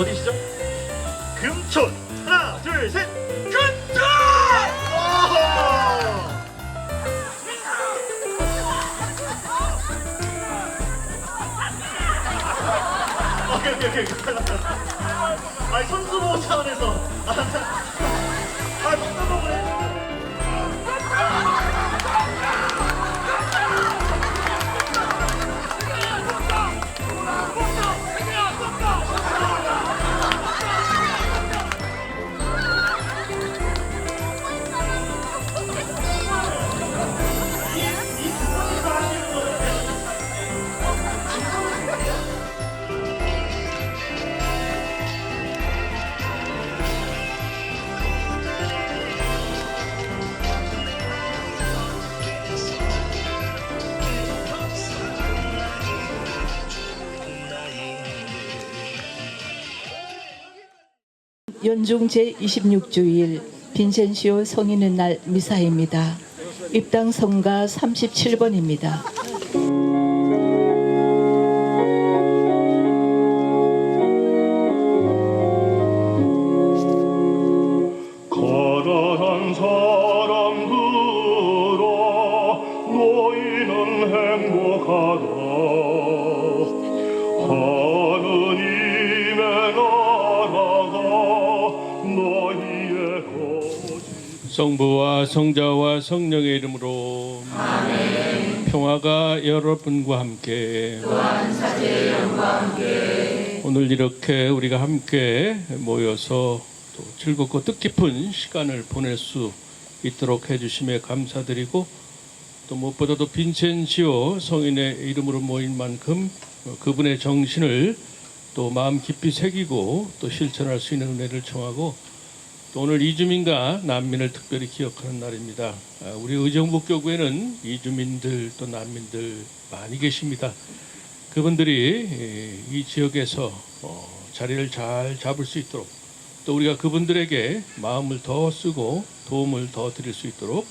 어디시죠? 금촌. 하나, 둘, 셋, 금촌! 오! 오케이, 오케이, 오케이. 아니, 선수 보호 차원에서. 연중 제26주일 빈센시오 성인의 날 미사입니다. 입당 성가 37번입니다. 성부와 성자와 성령의 이름으로. 평화가 여러분과 함께. 오늘 이렇게 우리가 함께 모여서 또 즐겁고 뜻깊은 시간을 보낼 수 있도록 해주심에 감사드리고 또 무엇보다도 빈센시오 성인의 이름으로 모인 만큼 그분의 정신을 또 마음 깊이 새기고 또 실천할 수 있는 은혜를 청하고 또 오늘 이주민과 난민을 특별히 기억하는 날입니다. 아, 우리 의정부 교구에는 이주민들 또 난민들 많이 계십니다. 그분들이 에, 이 지역에서 어, 자리를 잘 잡을 수 있도록 또 우리가 그분들에게 마음을 더 쓰고 도움을 더 드릴 수 있도록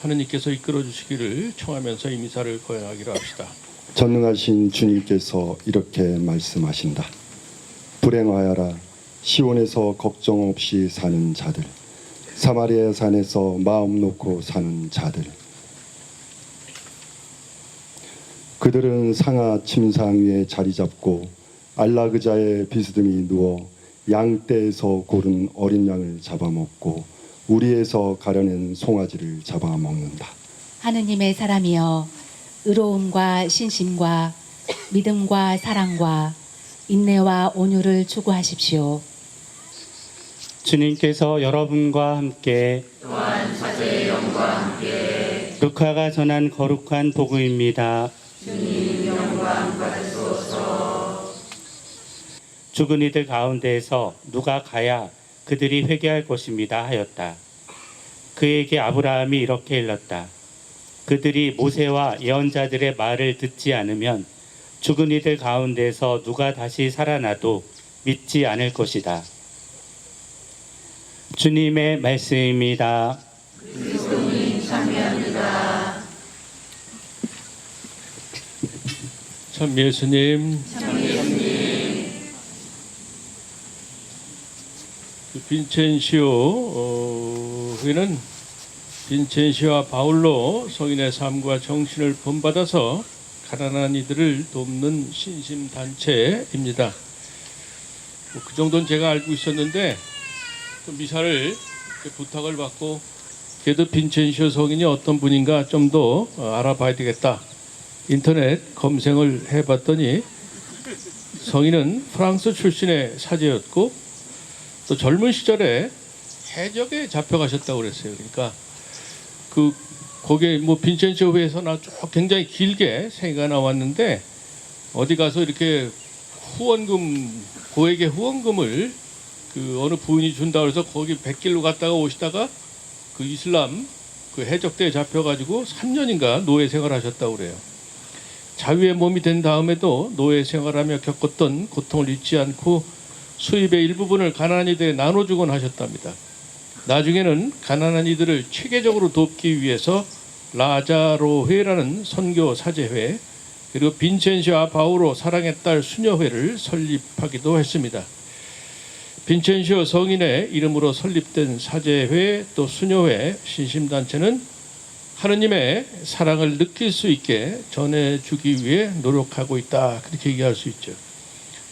하느님께서 이끌어 주시기를 청하면서 이 미사를 거행하기로 합시다. 전능하신 주님께서 이렇게 말씀하신다. 불행하여라 시온에서 걱정 없이 사는 자들 사마리아 산에서 마음 놓고 사는 자들 그들은 상하 침상 위에 자리 잡고 알라그자의 비스듬히 누워 양떼에서 고른 어린 양을 잡아먹고 우리에서 가려낸 송아지를 잡아먹는다. 하느님의 사람이여 의로움과 신심과 믿음과 사랑과 인내와 온유를 추구하십시오. 주님께서 여러분과 함께 또한 사제의 영과 함께 루카가 전한 거룩한 복음입니다. 주님 영광 받으소서. 죽은 이들 가운데에서 누가 가야 그들이 회개할 것입니다 하였다. 그에게 아브라함이 이렇게 일렀다. 그들이 모세와 예언자들의 말을 듣지 않으면 죽은 이들 가운데서 누가 다시 살아나도 믿지 않을 것이다. 주님의 말씀입니다. 참 예수님. 그 빈첸시오 어, 그는 빈첸시오와 바울로 성인의 삶과 정신을 본받아서 가난한 이들을 돕는 신심 단체입니다. 뭐그 정도는 제가 알고 있었는데 또 미사를 이렇게 부탁을 받고 그래도 빈첸시오 성인이 어떤 분인가 좀 더 알아봐야 되겠다. 인터넷 검색을 해봤더니 성인은 프랑스 출신의 사제였고 또 젊은 시절에 해적에 잡혀가셨다고 그랬어요. 그러니까 그 거기에 뭐 빈첸시오 회에서 쭉 굉장히 길게 생애가 나왔는데 어디 가서 이렇게 후원금 고액의 후원금을 그 어느 부인이 준다 그래서 거기 백길로 갔다가 오시다가 그 이슬람 그 해적대에 잡혀가지고 3년인가 노예 생활하셨다고 그래요. 자유의 몸이 된 다음에도 노예 생활하며 겪었던 고통을 잊지 않고 수입의 일부분을 가난한 이들에 나눠주곤 하셨답니다. 나중에는 가난한 이들을 체계적으로 돕기 위해서 라자로회라는 선교 사제회 그리고 빈첸시와 바오로 사랑의 딸 수녀회를 설립하기도 했습니다. 빈첸시오 성인의 이름으로 설립된 사제회 또 수녀회 신심단체는 하느님의 사랑을 느낄 수 있게 전해주기 위해 노력하고 있다 그렇게 얘기할 수 있죠.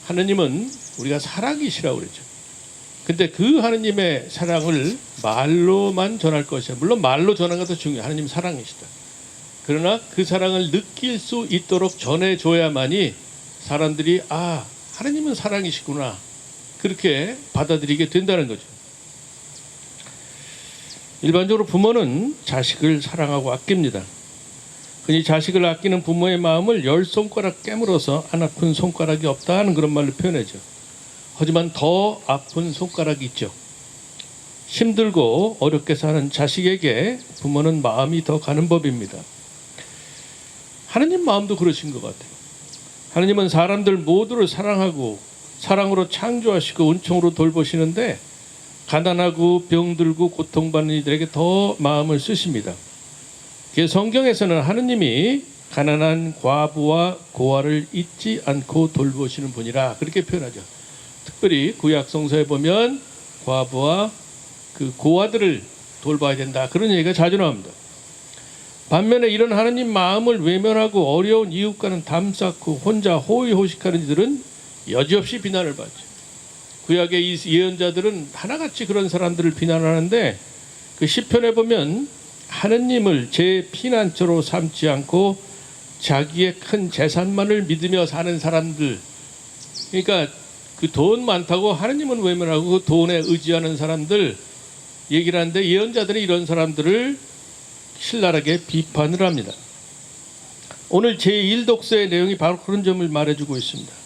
하느님은 우리가 사랑이시라고 그랬죠. 근데 그 하느님의 사랑을 말로만 전할 것이야. 물론 말로 전하는 것도 중요해. 하느님 사랑이시다. 그러나 그 사랑을 느낄 수 있도록 전해줘야만이 사람들이 아 하느님은 사랑이시구나 그렇게 받아들이게 된다는 거죠. 일반적으로 부모는 자식을 사랑하고 아낍니다. 흔히 자식을 아끼는 부모의 마음을 열 손가락 깨물어서 안 아픈 손가락이 없다 하는 그런 말로 표현하죠. 하지만 더 아픈 손가락이 있죠. 힘들고 어렵게 사는 자식에게 부모는 마음이 더 가는 법입니다. 하느님 마음도 그러신 것 같아요. 하느님은 사람들 모두를 사랑하고 사랑으로 창조하시고 은총으로 돌보시는데 가난하고 병들고 고통받는 이들에게 더 마음을 쓰십니다. 그 성경에서는 하느님이 가난한 과부와 고아를 잊지 않고 돌보시는 분이라 그렇게 표현하죠. 특별히 구약 성서에 보면 과부와 그 고아들을 돌봐야 된다 그런 얘기가 자주 나옵니다. 반면에 이런 하느님 마음을 외면하고 어려운 이웃과는 담쌓고 혼자 호의호식하는 이들은 여지없이 비난을 받죠. 구약의 이 예언자들은 하나같이 그런 사람들을 비난하는데 그 시편에 보면 하느님을 제 피난처로 삼지 않고 자기의 큰 재산만을 믿으며 사는 사람들 그러니까 그 돈 많다고 하느님은 외면하고 그 돈에 의지하는 사람들 얘기를 하는데 예언자들이 이런 사람들을 신랄하게 비판을 합니다. 오늘 제1독서의 내용이 바로 그런 점을 말해주고 있습니다.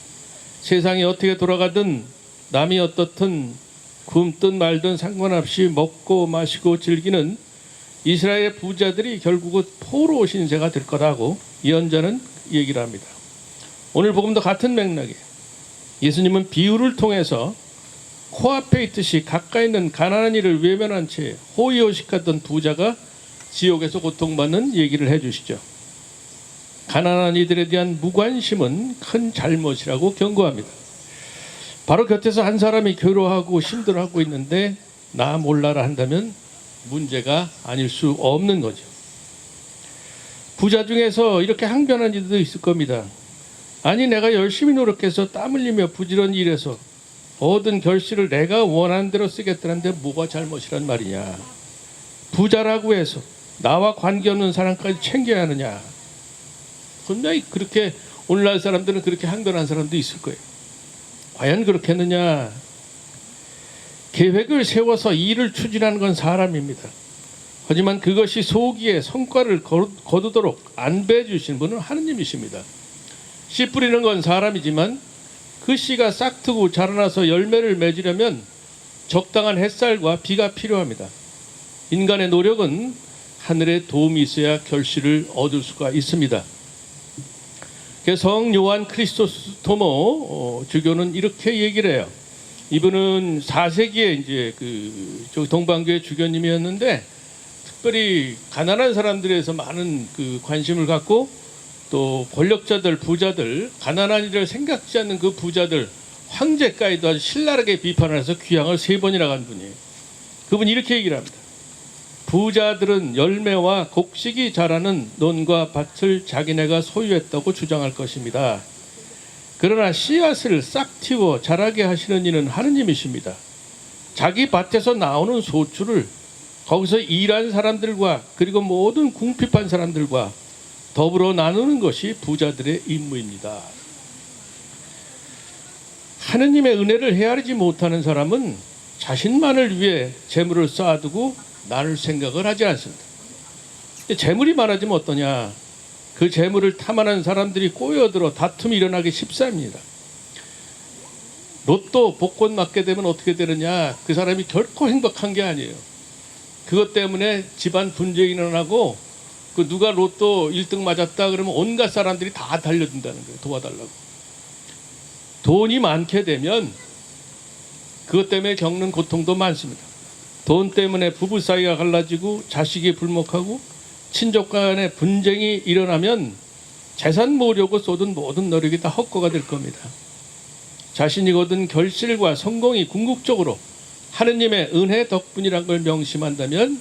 세상이 어떻게 돌아가든 남이 어떻든 굶든 말든 상관없이 먹고 마시고 즐기는 이스라엘 부자들이 결국은 포로 신세가 될 거라고 예언자는 얘기를 합니다. 오늘 복음도 같은 맥락에 예수님은 비유를 통해서 코앞에 있듯이 가까이 있는 가난한 이를 외면한 채 호의호식하던 부자가 지옥에서 고통받는 얘기를 해주시죠. 가난한 이들에 대한 무관심은 큰 잘못이라고 경고합니다. 바로 곁에서 한 사람이 괴로워하고 힘들어하고 있는데 나 몰라라 한다면 문제가 아닐 수 없는 거죠. 부자 중에서 이렇게 항변한 이들도 있을 겁니다. 아니 내가 열심히 노력해서 땀 흘리며 부지런히 일해서 얻은 결실을 내가 원하는 대로 쓰겠다는데 뭐가 잘못이란 말이냐. 부자라고 해서 나와 관계없는 사람까지 챙겨야 하느냐. 분명히 그렇게 오늘날 사람들은 그렇게 항변한 사람도 있을 거예요. 과연 그렇겠느냐? 계획을 세워서 일을 추진하는 건 사람입니다. 하지만 그것이 소기에 성과를 거두도록 안배해 주신 분은 하느님이십니다. 씨 뿌리는 건 사람이지만 그 씨가 싹트고 자라나서 열매를 맺으려면 적당한 햇살과 비가 필요합니다. 인간의 노력은 하늘의 도움이 있어야 결실을 얻을 수가 있습니다. 성 요한 크리스토스토모 어, 주교는 이렇게 얘기를 해요. 이분은 4세기에 이제 그 동방교회 주교님이었는데 특별히 가난한 사람들에서 많은 그 관심을 갖고 또 권력자들, 부자들, 가난한 이를 생각지 않는 그 부자들, 황제까지도 아주 신랄하게 비판을 해서 귀향을 세 번이나 간 분이에요. 그분이 이렇게 얘기를 합니다. 부자들은 열매와 곡식이 자라는 논과 밭을 자기네가 소유했다고 주장할 것입니다. 그러나 씨앗을 싹 틔워 자라게 하시는 이는 하느님이십니다. 자기 밭에서 나오는 소출을 거기서 일한 사람들과 그리고 모든 궁핍한 사람들과 더불어 나누는 것이 부자들의 임무입니다. 하느님의 은혜를 헤아리지 못하는 사람은 자신만을 위해 재물을 쌓아두고 나눌 생각을 하지 않습니다. 재물이 많아지면 어떠냐? 그 재물을 탐하는 사람들이 꼬여들어 다툼이 일어나기 쉽습니다. 로또 복권 맞게 되면 어떻게 되느냐? 그 사람이 결코 행복한 게 아니에요. 그것 때문에 집안 분쟁이 일어나고 그 누가 로또 1등 맞았다 그러면 온갖 사람들이 다 달려든다는 거예요. 도와달라고. 돈이 많게 되면 그것 때문에 겪는 고통도 많습니다. 돈 때문에 부부 사이가 갈라지고 자식이 불목하고 친족 간의 분쟁이 일어나면 재산 모으려고 쏟은 모든 노력이 다 헛거가 될 겁니다. 자신이 거둔 결실과 성공이 궁극적으로 하느님의 은혜 덕분이란 걸 명심한다면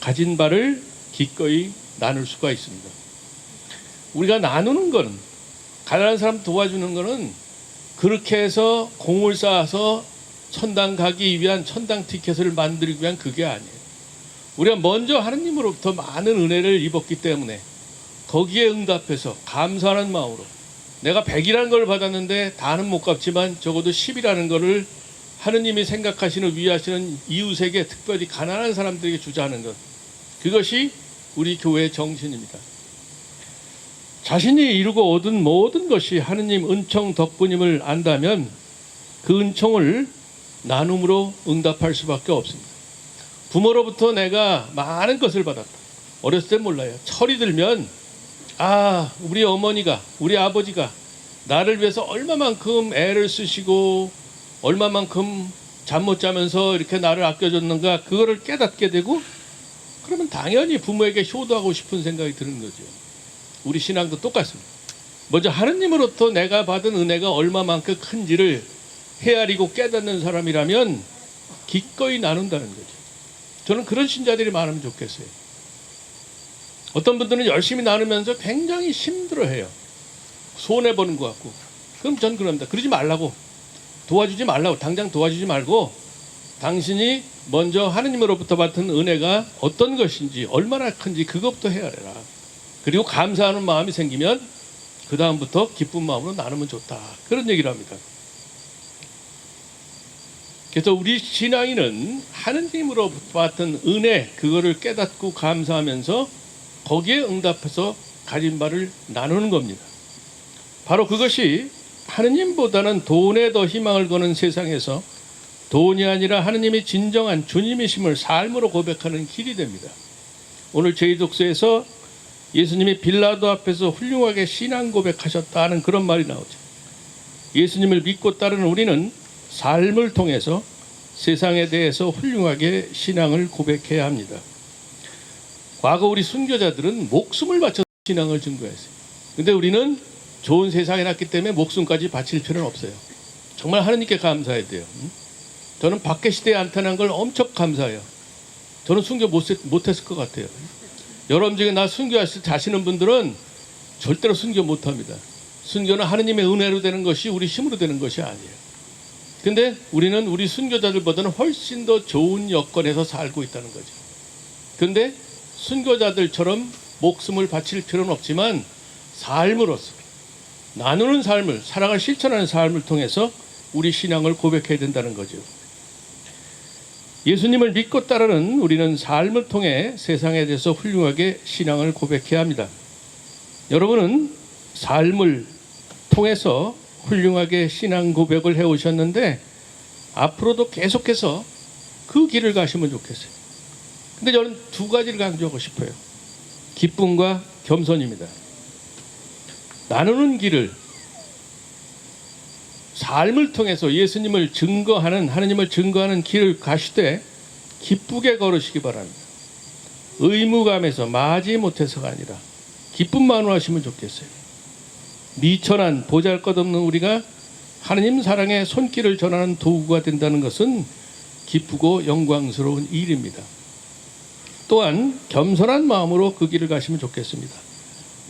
가진 바를 기꺼이 나눌 수가 있습니다. 우리가 나누는 거는 가난한 사람 도와주는 거는 그렇게 해서 공을 쌓아서 천당 가기 위한 천당 티켓을 만들기 위한 그게 아니에요. 우리가 먼저 하느님으로부터 많은 은혜를 입었기 때문에 거기에 응답해서 감사하는 마음으로 내가 100이라는 걸 받았는데 다는 못 갚지만 적어도 10이라는 거를 하느님이 생각하시는 위하시는 이웃에게 특별히 가난한 사람들에게 주자는 것 그것이 우리 교회의 정신입니다. 자신이 이루고 얻은 모든 것이 하느님 은총 덕분임을 안다면 그 은총을 나눔으로 응답할 수밖에 없습니다. 부모로부터 내가 많은 것을 받았다. 어렸을 때 몰라요. 철이 들면 아 우리 어머니가 우리 아버지가 나를 위해서 얼마만큼 애를 쓰시고 얼마만큼 잠 못 자면서 이렇게 나를 아껴줬는가 그거를 깨닫게 되고 그러면 당연히 부모에게 효도하고 싶은 생각이 드는 거죠. 우리 신앙도 똑같습니다. 먼저 하느님으로부터 내가 받은 은혜가 얼마만큼 큰지를 헤아리고 깨닫는 사람이라면 기꺼이 나눈다는 거죠. 저는 그런 신자들이 많으면 좋겠어요. 어떤 분들은 열심히 나누면서 굉장히 힘들어해요. 손해 보는 것 같고. 그럼 전 그럽니다. 그러지 말라고 도와주지 말라고 당장 도와주지 말고 당신이 먼저 하느님으로부터 받은 은혜가 어떤 것인지 얼마나 큰지 그것부터 헤아려라. 그리고 감사하는 마음이 생기면 그 다음부터 기쁜 마음으로 나누면 좋다. 그런 얘기를 합니다. 그래서 우리 신앙인은 하느님으로부터 받은 은혜 그거를 깨닫고 감사하면서 거기에 응답해서 가진 바를 나누는 겁니다. 바로 그것이 하느님보다는 돈에 더 희망을 거는 세상에서 돈이 아니라 하느님이 진정한 주님이심을 삶으로 고백하는 길이 됩니다. 오늘 저희 독서에서 예수님이 빌라도 앞에서 훌륭하게 신앙 고백하셨다는 그런 말이 나오죠. 예수님을 믿고 따르는 우리는 삶을 통해서 세상에 대해서 훌륭하게 신앙을 고백해야 합니다. 과거 우리 순교자들은 목숨을 바쳐 신앙을 증거했어요. 근데 우리는 좋은 세상에 났기 때문에 목숨까지 바칠 필요는 없어요. 정말 하느님께 감사해야 돼요. 응? 저는 밖에 시대에 안 태어난 걸 엄청 감사해요. 저는 순교 못, 못했을 것 같아요. 여러분 중에 나 순교하실 자시는 분들은 절대로 순교 못합니다. 순교는 하느님의 은혜로 되는 것이 우리 힘으로 되는 것이 아니에요. 근데 우리는 우리 순교자들보다는 훨씬 더 좋은 여건에서 살고 있다는 거죠. 근데 순교자들처럼 목숨을 바칠 필요는 없지만 삶으로서 나누는 삶을 사랑을 실천하는 삶을 통해서 우리 신앙을 고백해야 된다는 거죠. 예수님을 믿고 따르는 우리는 삶을 통해 세상에 대해서 훌륭하게 신앙을 고백해야 합니다. 여러분은 삶을 통해서 훌륭하게 신앙 고백을 해 오셨는데 앞으로도 계속해서 그 길을 가시면 좋겠어요. 근데 저는 두 가지를 강조하고 싶어요. 기쁨과 겸손입니다. 나누는 길을 삶을 통해서 예수님을 증거하는 하나님을 증거하는 길을 가시되 기쁘게 걸으시기 바랍니다. 의무감에서 마지 못해서가 아니라 기쁨만으로 하시면 좋겠어요. 미천한 보잘것없는 우리가 하나님 사랑의 손길을 전하는 도구가 된다는 것은 기쁘고 영광스러운 일입니다. 또한 겸손한 마음으로 그 길을 가시면 좋겠습니다.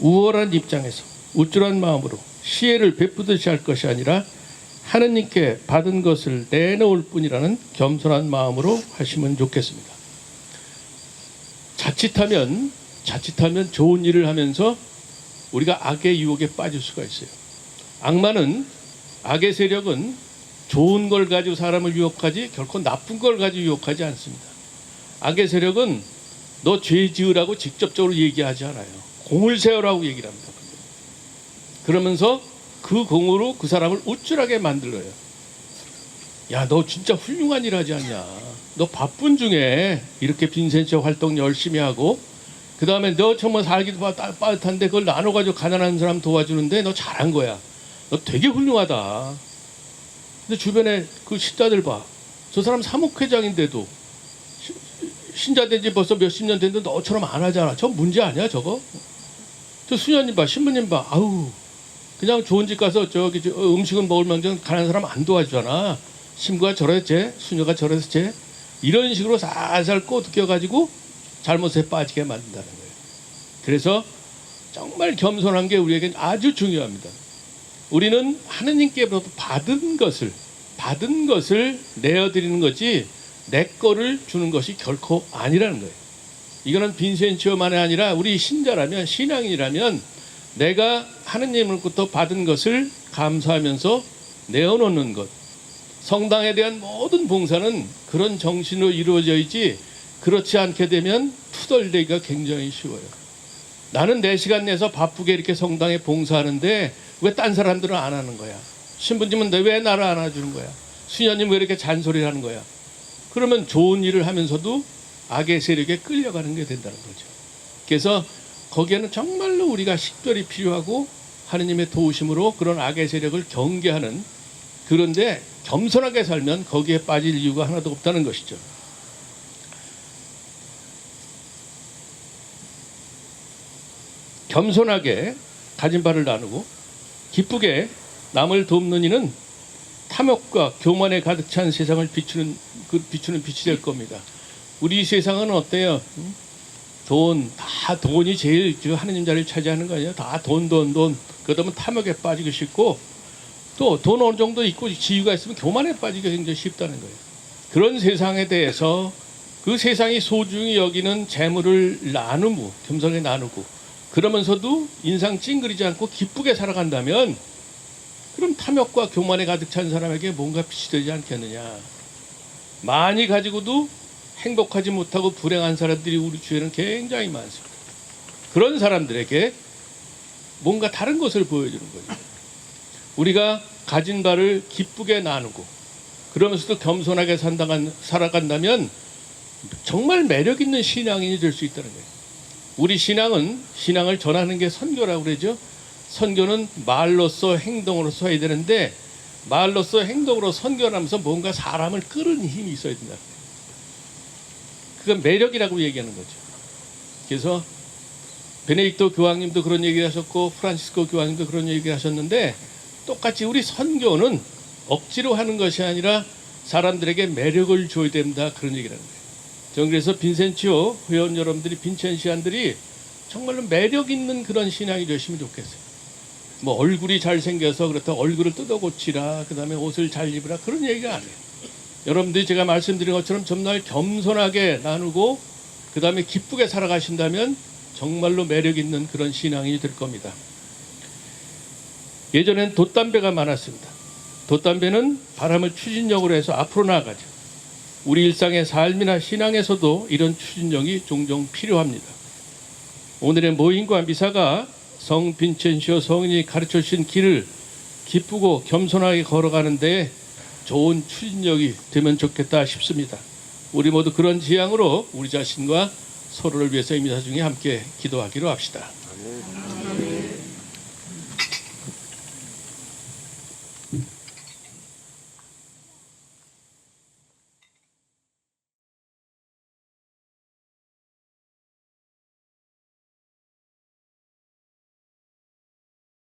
우월한 입장에서 우쭐한 마음으로 시혜를 베푸듯이 할 것이 아니라 하느님께 받은 것을 내놓을 뿐이라는 겸손한 마음으로 하시면 좋겠습니다. 자칫하면 자칫하면 좋은 일을 하면서 우리가 악의 유혹에 빠질 수가 있어요. 악마는 악의 세력은 좋은 걸 가지고 사람을 유혹하지 결코 나쁜 걸 가지고 유혹하지 않습니다. 악의 세력은 너 죄 지으라고 직접적으로 얘기하지 않아요. 공을 세우라고 얘기를 합니다. 그러면서 그 공으로 그 사람을 우쭐하게 만들어요. 야, 너 진짜 훌륭한 일 하지 않냐? 너 바쁜 중에 이렇게 빈센쇼 활동 열심히 하고, 그 다음에 너 정말 살기도 빠- 빠듯한데 그걸 나눠가지고 가난한 사람 도와주는데 너 잘한 거야. 너 되게 훌륭하다. 근데 주변에 그 식자들 봐. 저 사람 사목회장인데도 신자 된 지 벌써 몇십 년 됐는데 너처럼 안 하잖아. 저 문제 아니야 저거? 저 수녀님 봐, 신부님 봐. 아우 그냥 좋은 집 가서 저기 저 음식은 먹을 망정 가난 사람 안 도와주잖아. 신부가 저랬지, 수녀가 저랬지. 이런 식으로 살살 꼬드겨 가지고 잘못에 빠지게 만든다는 거예요. 그래서 정말 겸손한 게 우리에겐 아주 중요합니다. 우리는 하느님께로부터 받은 것을 받은 것을 내어드리는 거지 내 거를 주는 것이 결코 아니라는 거예요. 이거는 빈센치오만이 아니라 우리 신자라면 신앙이라면 내가 하느님으로부터 받은 것을 감사하면서 내어놓는 것. 성당에 대한 모든 봉사는 그런 정신으로 이루어져야지 그렇지 않게 되면 투덜대기가 굉장히 쉬워요. 나는 내 시간 내서 바쁘게 이렇게 성당에 봉사하는데 왜 딴 사람들은 안 하는 거야? 신부님은 왜 나를 안 안아주는 거야? 수녀님 왜 이렇게 잔소리를 하는 거야? 그러면 좋은 일을 하면서도 악의 세력에 끌려가는 게 된다는 거죠. 그래서 거기에는 정말로 우리가 식별이 필요하고 하느님의 도우심으로 그런 악의 세력을 경계하는 그런데 겸손하게 살면 거기에 빠질 이유가 하나도 없다는 것이죠. 겸손하게 가진 바를 나누고 기쁘게 남을 돕는 이는 탐욕과 교만에 가득 찬 세상을 비추는 그 비추는 빛이 될 겁니다. 우리 세상은 어때요? 음? 돈, 다 돈이 제일 저 하느님 자리를 차지하는 거 아니에요? 다 돈, 돈, 돈. 그러다 탐욕에 빠지기 쉽고 또 돈 어느 정도 있고 지위가 있으면 교만에 빠지기 굉장히 쉽다는 거예요. 그런 세상에 대해서 그 세상이 소중히 여기는 재물을 나누고 겸손하게 나누고 그러면서도 인상 찡그리지 않고 기쁘게 살아간다면 그럼 탐욕과 교만에 가득 찬 사람에게 뭔가 빛이 되지 않겠느냐. 많이 가지고도 행복하지 못하고 불행한 사람들이 우리 주위에는 굉장히 많습니다. 그런 사람들에게 뭔가 다른 것을 보여주는 거죠. 우리가 가진 바를 기쁘게 나누고 그러면서도 겸손하게 산다간, 살아간다면 정말 매력 있는 신앙인이 될 수 있다는 거예요. 우리 신앙은 신앙을 전하는 게 선교라고 그러죠. 선교는 말로써 행동으로써 해야 되는데 말로써 행동으로 선교를 하면서 뭔가 사람을 끌는 힘이 있어야 된다. 그건 매력이라고 얘기하는 거죠. 그래서 베네딕토 교황님도 그런 얘기를 하셨고 프란시스코 교황님도 그런 얘기를 하셨는데 똑같이 우리 선교는 억지로 하는 것이 아니라 사람들에게 매력을 줘야 된다 그런 얘기를 하는 거예요. 저는 그래서 빈센치오 회원 여러분들이 빈첸시안들이 정말로 매력 있는 그런 신앙이 되시면 좋겠어요. 뭐 얼굴이 잘생겨서 그렇다 얼굴을 뜯어 고치라 그 다음에 옷을 잘 입으라 그런 얘기가 아니에요. 여러분들이 제가 말씀드린 것처럼 정말 겸손하게 나누고 그 다음에 기쁘게 살아가신다면 정말로 매력 있는 그런 신앙이 될 겁니다. 예전엔 돛담배가 많았습니다. 돛담배는 바람을 추진력으로 해서 앞으로 나아가죠. 우리 일상의 삶이나 신앙에서도 이런 추진력이 종종 필요합니다. 오늘의 모임과 미사가 성 빈첸시오 성인이 가르쳐 주신 길을 기쁘고 겸손하게 걸어가는 데 좋은 추진력이 되면 좋겠다 싶습니다. 우리 모두 그런 지향으로 우리 자신과 서로를 위해서 이 미사 중에 함께 기도하기로 합시다.